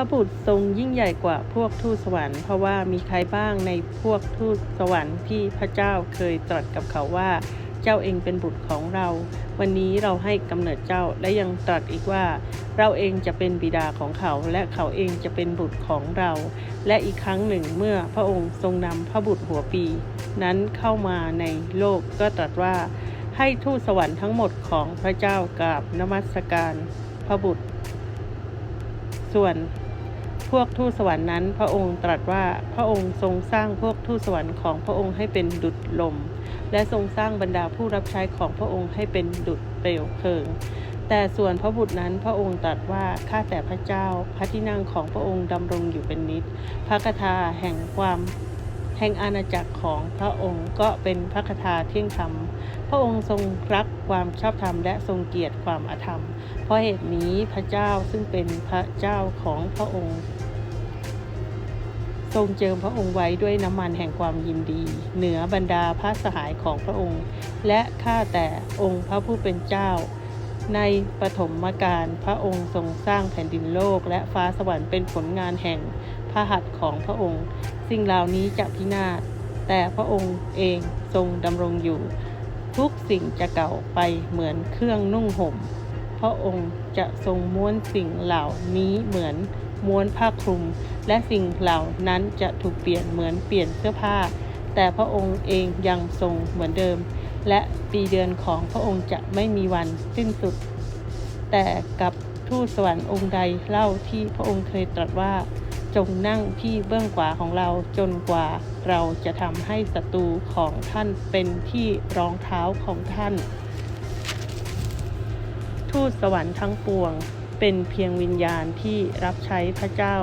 ระบุตรทรงยิ่งใหญ่กว่าพวกทูตสวรรค์ เพราะว่ามีใครบ้างในพวกทูตสวรรค์ที่พระเจ้าเคยตรัสกับเขาว่า เจ้าเองเป็นบุตรของเรา วันนี้เราให้กำเนิดเจ้าและยังตรัสอีกว่า เราเองจะเป็นบิดาของเขา และเขาเองจะเป็นบุตรของเรา และอีกครั้งหนึ่งเมื่อพระองค์ทรงนำพระบุตรหัวปี นั้นเข้ามาในโลกก็ตรัสว่า ให้ทูตสวรรค์ทั้งหมดของพระเจ้ากราบนมัสการพระบุตรส่วน พวกทูตสวรรค์นั้น พระองค์ตรัสว่าพระองค์ทรงสร้างพวกทูตสวรรค์ของพระองค์ให้เป็นดุจลม และทรงสร้างบรรดาผู้รับใช้ของพระองค์ให้เป็นดุจเปลวเพลิง แต่ส่วนพระบุตรนั้นพระองค์ตรัสว่าข้าแต่พระเจ้า พระที่นั่งของพระองค์ดำรงอยู่เป็นนิจพระคทาแห่งความ แห่งอาณาจักรของพระองค์ก็เป็นพระคทาเที่ยงธรรม พระองค์ทรงรักความชอบธรรมและทรงเกียดความอาธรรม เพราะเหตุนี้พระเจ้าซึ่งเป็นพระเจ้าของพระองค์ ทรงเจิมพระองค์ไว้ด้วยน้ำมันแห่งความยินดี เหนือบรรดาพระสหายของพระองค์ และข้าแต่องค์พระผู้เป็นเจ้าในปฐมกาลพระองค์ทรงสร้างแผ่นดินโลกและฟ้าสวรรค์เป็นผลงานแห่ง พระหัตถ์ของพระองค์ สิ่งเหล่านี้จะพินาศ แต่พระองค์เองทรงดำรงอยู่ ทุกสิ่งจะเก่าไปเหมือนเครื่องนุ่งห่ม พระองค์จะทรงม้วนสิ่งเหล่านี้เหมือนม้วนผ้าคลุม และสิ่งเหล่านั้นจะถูกเปลี่ยนเหมือนเปลี่ยนเสื้อผ้า แต่พระองค์เองยังทรงเหมือนเดิม และปีเดือนของพระองค์จะไม่มีวันสิ้นสุด แต่กับทูตสวรรค์องค์ใดเล่าที่พระองค์เคยตรัสว่า จงนั่งที่เบื้องขวาของเราจนกว่าเราจะทำให้ศัตรูของท่านเป็นที่รองเท้าของท่าน ทูตสวรรค์ทั้งปวง เป็นเพียงวิญญาณที่รับใช้พระเจ้า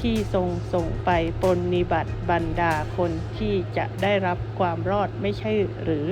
ที่ทรงส่งไปปนนิบัติบรรดาคนที่จะได้รับความรอดไม่ใช่หรือ